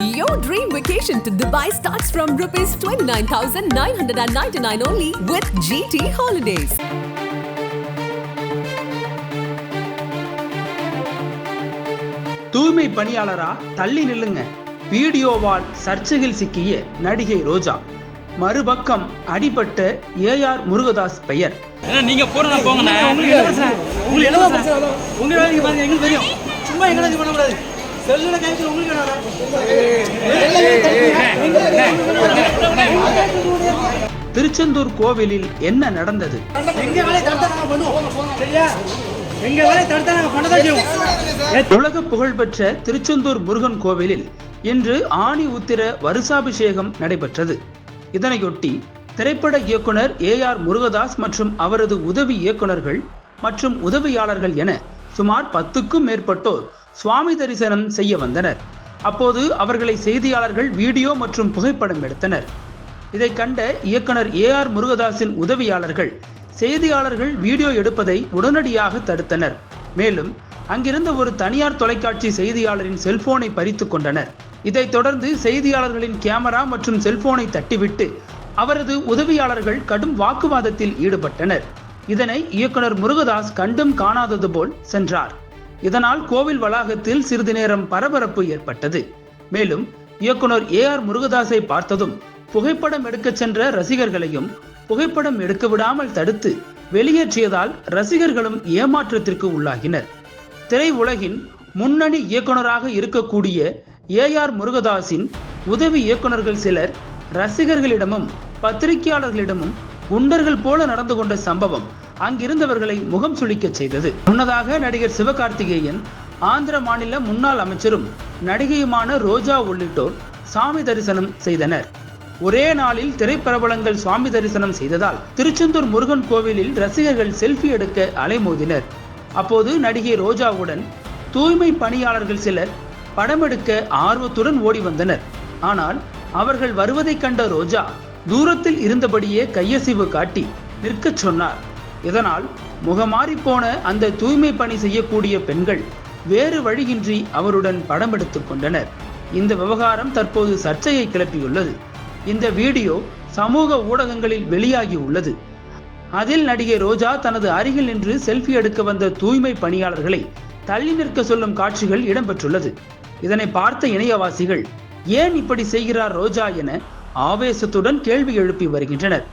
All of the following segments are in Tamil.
Your dream vacation to Dubai starts from rupees 29,999 only with GT Holidays. தூய்மை பணியாளரா தள்ளி நில்லுங்க வீடியோவால் சர்ச்சையில் சிக்கிய நடிகை ரோஜா மறுபக்கம் அடிபட்ட ஏஆர் முருகதாஸ் பெயர் நீங்க போறதா போங்கண்ணே உங்களுக்கு என்னவா பிரச்சனை உங்க வேலைக்கு பாருங்க எங்களுக்கு தெரியும் சும்மா எங்களை இது பண்ணக்கூடாது செல்லுல கைக்கு உங்களுக்கு திருச்செந்தூர் கோவிலில் என்ன நடந்தது? உலக புகழ்பெற்ற திருச்செந்தூர் முருகன் கோவிலில் இன்று ஆணி உத்திர வருஷாபிஷேகம் நடைபெற்றது. இதனையொட்டி திரைப்பட இயக்குனர் ஏ ஆர் முருகதாஸ் மற்றும் அவரது உதவி இயக்குனர்கள் மற்றும் உதவியாளர்கள் என சுமார் பத்துக்கும் மேற்பட்டோர் சுவாமி தரிசனம் செய்ய வந்தனர். அப்போது அவர்களை செய்தியாளர்கள் வீடியோ மற்றும் புகைப்படம் எடுத்தனர். இதை கண்ட இயக்குனர் ஏ ஆர் முருகதாஸின் உதவியாளர்கள் செய்தியாளர்கள் வீடியோ எடுப்பதை உடனடியாக தடுத்தனர். மேலும் அங்கிருந்த ஒரு தனியார் தொலைக்காட்சி செய்தியாளரின் செல்போனை பறித்து கொண்டனர். இதைத் தொடர்ந்து செய்தியாளர்களின் கேமரா மற்றும் செல்போனை தட்டிவிட்டு அவரது உதவியாளர்கள் கடும் வாக்குவாதத்தில் ஈடுபட்டனர். இதனை இயக்குனர் முருகதாஸ் கண்டும் காணாதது போல் சென்றார். இதனால் கோவில் வளாகத்தில் சிறிது நேரம் பரபரப்பு ஏற்பட்டது. மேலும் இயக்குனர் ஏ ஆர் முருகதாஸை பார்த்ததும் புகைப்படம் எடுக்கச் சென்ற ரசிகர்களையும் புகைப்படம் எடுக்க விடாமல் தடுத்து வெளியேற்றியதால் ரசிகர்களும் ஏமாற்றத்திற்கு உள்ளாகினர். திரையுலகின் முன்னணி இயக்குனராக இருக்கக்கூடிய ஏ ஆர் முருகதாஸின் உதவி இயக்குனர்கள் சிலர் ரசிகர்களிடமும் பத்திரிகையாளர்களிடமும் குண்டர்கள் போல நடந்து கொண்ட சம்பவம் அங்கிருந்தவர்களை முகம் சுளிக்கச் செய்தது. முன்னதாக நடிகர் சிவகார்த்திகேயன் ஆந்திர மாநில முன்னாள் அமைச்சரும் நடிகையுமான ரோஜா உள்ளிட்டோர் சாமி தரிசனம் செய்தனர். ஒரே நாளில் திரைப்பிரபலங்கள் சுவாமி தரிசனம் செய்ததால் திருச்செந்தூர் முருகன் கோவிலில் ரசிகர்கள் செல்ஃபி எடுக்க அலைமோதினர். அப்போது நடிகை ரோஜாவுடன் தூய்மை பணியாளர்கள் சிலர் படமெடுக்க ஆர்வத்துடன் ஓடி வந்தனர். ஆனால் அவர்கள் வருவதைக் கண்ட ரோஜா தூரத்தில் இருந்தபடியே கையசைவு காட்டி நிற்கச் சொன்னார். இதனால் முகமாறி போன அந்த தூய்மை பணி செய்யக்கூடிய பெண்கள் வேறு வழியின்றி அவருடன் படம் எடுத்துக் கொண்டனர். இந்த விவகாரம் தற்போது சர்ச்சையை கிளப்பியுள்ளது. இந்த வீடியோ சமூக ஊடகங்களில் வெளியாகி உள்ளது. அதில் நடிகை ரோஜா தனது அருகில் நின்று செல்ஃபி எடுக்க வந்த தூய்மை பணியாளர்களை தள்ளி நிற்க சொல்லும் காட்சிகள் இடம்பெற்றுள்ளது. இதனை பார்த்த இணையவாசிகள் ஏன் இப்படி செய்கிறார் ரோஜா என ஆவேசத்துடன் கேள்வி எழுப்பி வருகின்றனர்.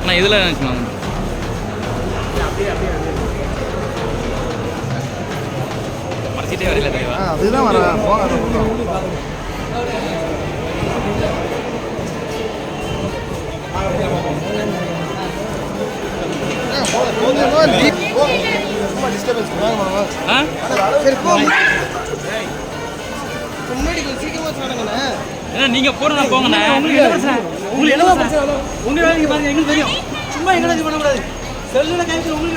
அண்ணா இதுல பண்ணாம வாங்க. ஆ சரி, போங்க. ஏன்னா நீங்க போறதா போங்கண்ணே. உங்களுக்கு என்னவா பிரச்சனை உங்க வேலைக்கு பாருங்க எங்களுக்கு தெரியும். சும்மா எங்களை இது பண்ணக்கூடாது. செல்லுல கைக்கு உங்களுக்கு